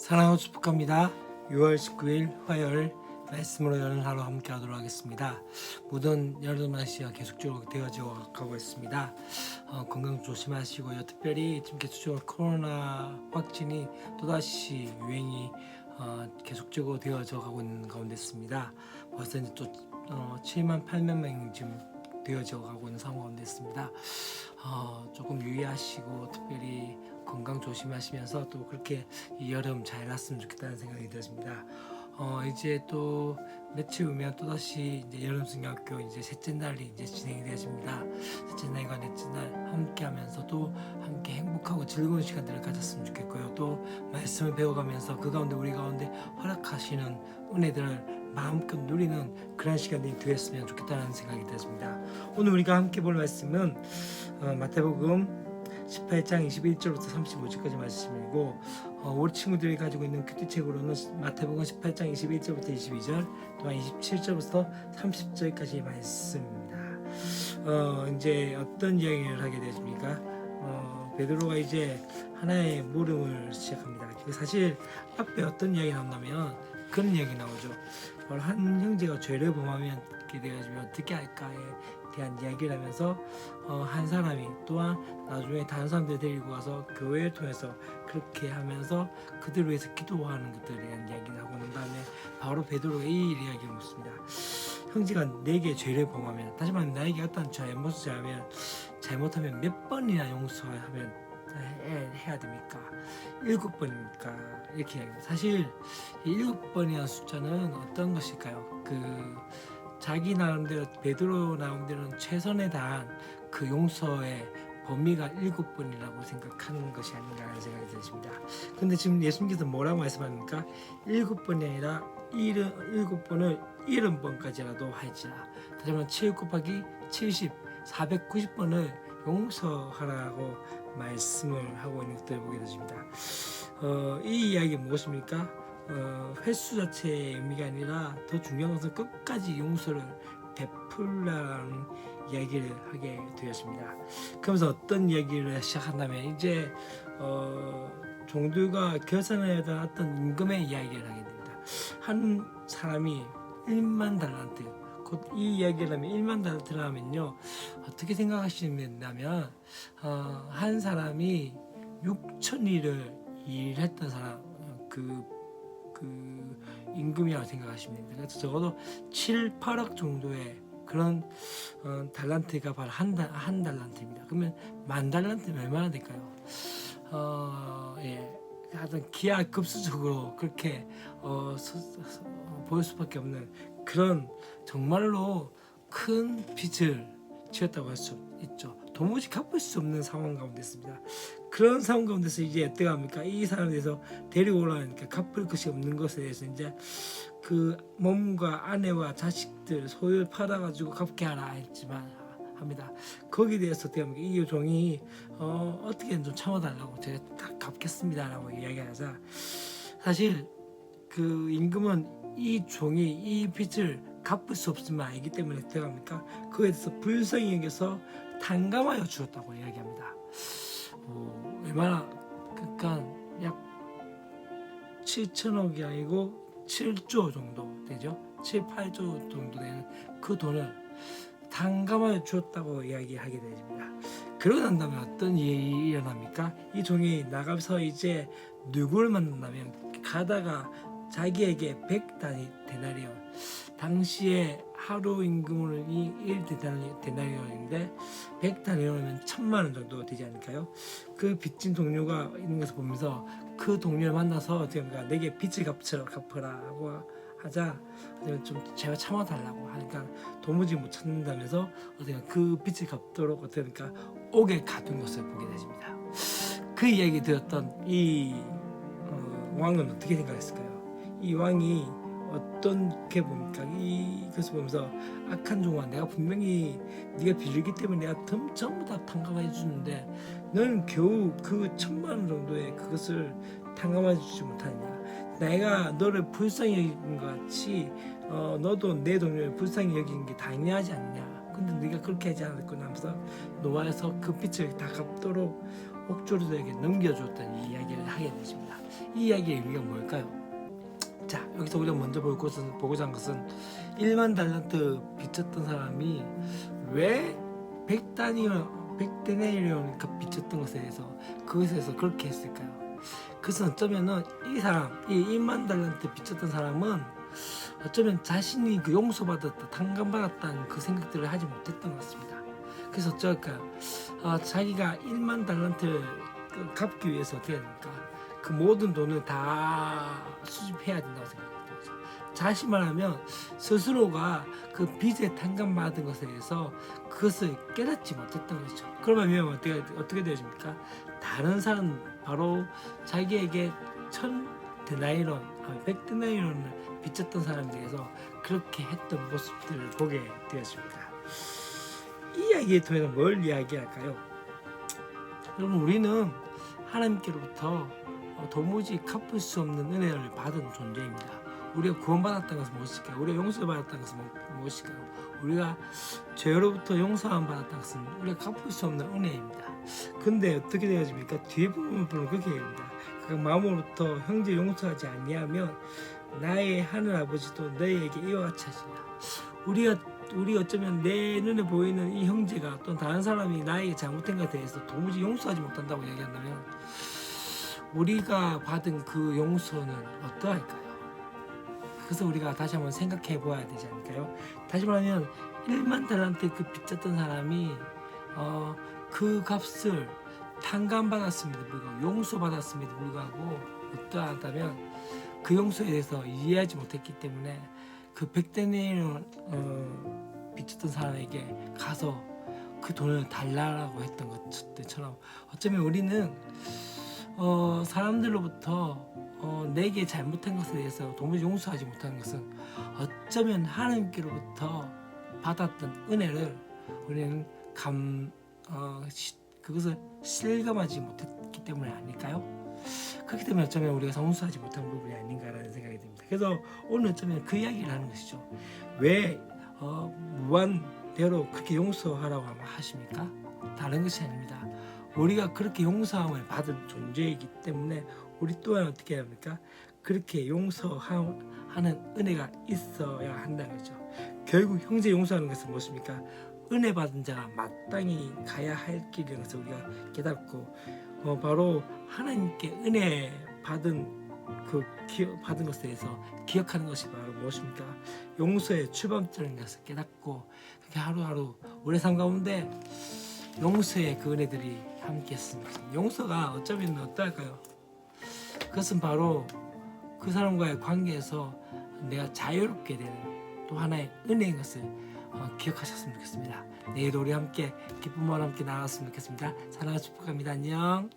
사랑하고 축복합니다. 6월 19일 화요일 말씀으로 여는 하루 함께 하도록 하겠습니다. 모든 여름 날씨가 계속적으로 되어져 가고 있습니다. 어, 건강 조심하시고요. 특별히 지금 계속적으로 코로나 확진이 또다시 유행이 어, 계속적으로 되어져 가고 있는 가운데 있습니다. 벌써 이제 또 어, 7만 8만 명 지금 되어져 가고 있는 상황 있습니다. 어, 조금 유의하시고 특별히 건강 조심하시면서 또 그렇게 이 여름 잘 났으면 좋겠다는 생각이 들었습니다. 어, 이제 또 며칠 후면 또 다시 이제 여름 성경학교 이제 셋째 날이 이제 진행이 되십니다. 셋째 날과 넷째 날 함께 하면서도 함께 행 복하고 즐거운 시간들을 가졌으면 좋겠고요. 또 말씀을 배워가면서 그 가운데 우리 가운데 허락하시는 은혜들을 마음껏 누리는 그런 시간이 되었으면 좋겠다는 생각이 들었습니다. 오늘 우리가 함께 볼 말씀은 어, 마태복음 18장 21절부터 35절까지 말씀이고 어, 우리 친구들이 가지고 있는 큐티책으로는 마태복음 18장 21절부터 22절 또한 27절부터 30절까지 말씀입니다. 어, 이제 어떤 이야기를 하게 되십니까? 어, 베드로가 이제 하나의 물음을 시작합니다. 그 사실 앞에 어떤 이야기 나온다면 그런 이야기 나오죠. 한 형제가 죄를 범하면 돼가지고 어떻게 할까에 대한 이야기를 하면서 어, 한 사람이 또한 나중에 다른 사람들 데리고 와서 교회를 통해서 그렇게 하면서 그들을 위해서 기도하는 것들에 대한 이야기를 하고 난 다음에 바로 베드로가 이 이야기를 묻습니다. 형제가 내게 죄를 범하면 다시 말하면 나에게 어떤 잘못을 잘하면 잘못하면 몇 번이나 용서하면 해- 해야 됩니까? 일곱 번입니까? 이렇게. 사실 이 일곱 번이라는 숫자는 어떤 것일까요? 그 자기 나름대로 베드로 나름대로는 최선에 다한 그 용서의 범위가 일곱 번이라고 생각하는 것이 아닌가라는 생각이 드십니다. 근데 지금 예수님께서 뭐라고 말씀합니까? 일곱 번이 아니라 일곱 번을 일흔 번까지라도 할지라. 다시 말하면 7 곱하기 70, 490번을 용서하라고 말씀을 하고 있는 것들을 보게 되십니다. 어, 이 이야기 무엇입니까? 어, 횟수 자체의 의미가 아니라 더 중요한 것은 끝까지 용서를 베풀라는 이야기를 하게 되었습니다. 그러면서 어떤 이야기를 시작한다면 이제 어, 종들과 될 어떤 임금의 이야기를 하게 됩니다. 한 사람이 1만 달란트 곧 이 이야기를 하면 1만 달란트를 하면요 어떻게 생각하시냐면 어, 한 사람이 6천 일을 일했던 사람 그, 그 임금이라고 생각하시면 됩니다. 그래서 적어도 7, 8억 정도의 그런 어, 달란트가 바로 한, 달, 한 달란트입니다. 그러면 만 달란트면 얼마나 될까요? 어, 예. 하여튼 기하급수적으로 그렇게 어, 서, 서, 어, 보일 수밖에 없는 그런 정말로 큰 빚을 지었다고 할 수 있죠. 도무지 갚을 수 없는 상황 가운데 있습니다. 그런 상황 가운데서 이제 어떻게 합니까? 이 사람에 대해서 데리고 오라니까 갚을 것이 없는 것에 대해서 이제 그 몸과 아내와 자식들 소유를 팔아가지고 갚게 하라 했지만 합니다. 거기에 대해서 어떻게 합니까? 이 종이 어, 어떻게든 좀 참아달라고 제가 다 갚겠습니다라고 이야기하자 사실 그 임금은 이 종이 이 빚을 갚을 수 없음을 알기 때문에 합니까? 그에 대해서 불쌍히 여겨서 탕감하여 주었다고 이야기합니다. 뭐 얼마나 그러니까 약 7천억이 아니고 7조 정도 되죠. 7, 8조 정도 되는 그 돈을 탕감하여 주었다고 이야기하게 됩니다. 그러고 난 다음에 어떤 일이 일어납니까? 이 종이 나가서 이제 누구를 만난다면 가다가 자기에게 100단위 데나리온 당시에 하루 임금으로 이 1데나리온인데 100단위로면 천만 원 정도 되지 않을까요? 그 빚진 동료가 있는 것을 보면서 그 동료를 만나서 제가 내게 빚을 갚으라, 갚으라고 하자 좀 제가 참아달라고 하니까 도무지 못 찾는다면서 어떻게 그 빚을 갚도록 어떻게니까 옥에 가둔 것을 보게 되십니다. 그 이야기 들었던 이 어, 왕은 어떻게 생각했을까요? 이 왕이 어떻게 봅니까? 이 것을 보면서 악한 종아 내가 분명히 네가 빌리기 때문에 내가 덤- 전부 다 탕감해 주는데 너는 겨우 그 천만 원 정도의 그것을 탕감해 주지 못하느냐 내가 너를 불쌍히 여긴 것 같이 어, 너도 내 동료를 불쌍히 여기는 게 당연하지 않냐 근데 네가 그렇게 하지 않았구나 하면서 노아에서 그 빛을 다 갚도록 옥조리들에게 넘겨줬다는 이야기를 하게 되십니다. 이 이야기의 의미가 뭘까요? 자 여기서 우리가 먼저 볼 것은 보고자 한 것은 1만 달란트 빚졌던 사람이 왜 100단위로 100데나리온을 빚졌던 것에 대해서 그것에 대해서 그렇게 했을까요? 그것은 어쩌면은 이 사람 이 1만 달란트 빚졌던 사람은 어쩌면 자신이 그 용서받았다 탕감받았다는 그 생각들을 하지 못했던 것 같습니다. 그래서 어쩔까요? 어, 자기가 1만 달란트를 그 갚기 위해서 어떻게 해야 됩니까? 그 모든 돈을 다 수집해야 된다고 거죠. 다시 말하면 스스로가 그 빚에 탕감받은 것에 대해서 그것을 깨닫지 못했던 거죠. 그러면 어떻게 어떻게 되십니까? 다른 사람 바로 자기에게 천 데나이론, 아, 백 데나이론을 빚졌던 사람에 대해서 그렇게 했던 모습들을 보게 되었습니다. 이 이야기에 통해서 뭘 이야기할까요? 여러분 우리는 하나님께로부터 어, 도무지 갚을 수 없는 은혜를 받은 존재입니다. 우리가 구원받았다는 것은 무엇일까요? 우리가 용서받았다는 것은 뭐- 무엇일까요? 우리가 죄로부터 용서함 받았다는 것은 우리가 갚을 수 없는 은혜입니다. 근데 어떻게 되어집니까? 뒤에 부분은 그렇게 됩니다. 그 마음으로부터 형제 용서하지 아니하면 나의 하늘 아버지도 너희에게 이와 같이 하시라. 우리가 우리 어쩌면 내 눈에 보이는 이 형제가 또 다른 사람이 나에게 잘못된 것에 대해서 도무지 용서하지 못한다고 얘기한다면 우리가 받은 그 용서는 어떠할까요? 그래서 우리가 다시 한번 생각해 보아야 되지 않을까요? 다시 말하면 1만 달란트 그 빚졌던 사람이 어, 그 값을 탕감받았음에도 불구하고 용서받았음에도 불구하고 어떠하다면 그 용서에 대해서 이해하지 못했기 때문에 그 백대내를 어, 빚졌던 사람에게 가서 그 돈을 달라고 했던 것처럼 어쩌면 우리는 어, 사람들로부터 어, 내게 잘못한 것에 대해서 도무지 용서하지 못하는 것은 어쩌면 하나님께로부터 받았던 은혜를 우리는 감 어, 시- 그것을 실감하지 못했기 때문에 아닐까요? 그렇기 때문에 어쩌면 우리가 성수하지 못한 부분이 아닌가라는 생각이 듭니다. 그래서 오늘 어쩌면 그 이야기를 하는 것이죠. 왜 어, 무한대로 그렇게 용서하라고 하십니까? 다른 것이 아닙니다. 우리가 그렇게 용서함을 받은 존재이기 때문에 우리 또한 어떻게 해야 합니까? 그렇게 용서하는 은혜가 있어야 한다는 거죠. 결국 형제 용서하는 것은 무엇입니까? 은혜 받은 자가 마땅히 가야 할 길이라는 것을 우리가 깨닫고 어, 바로 하나님께 은혜 받은 그 기억, 받은 것에 대해서 기억하는 것이 바로 무엇입니까? 용서의 출발점인 것을 깨닫고 그렇게 하루하루 우리 삶 가운데 용서의 그 은혜들이 삼겠습니다. 용서가 어쩌면 어떨까요? 그것은 바로 그 사람과의 관계에서 내가 자유롭게 되는 또 하나의 은혜인 것을 어, 기억하셨으면 좋겠습니다. 내일 우리 함께 기쁨과 함께 나아갔으면 좋겠습니다. 사랑과 축복합니다. 안녕.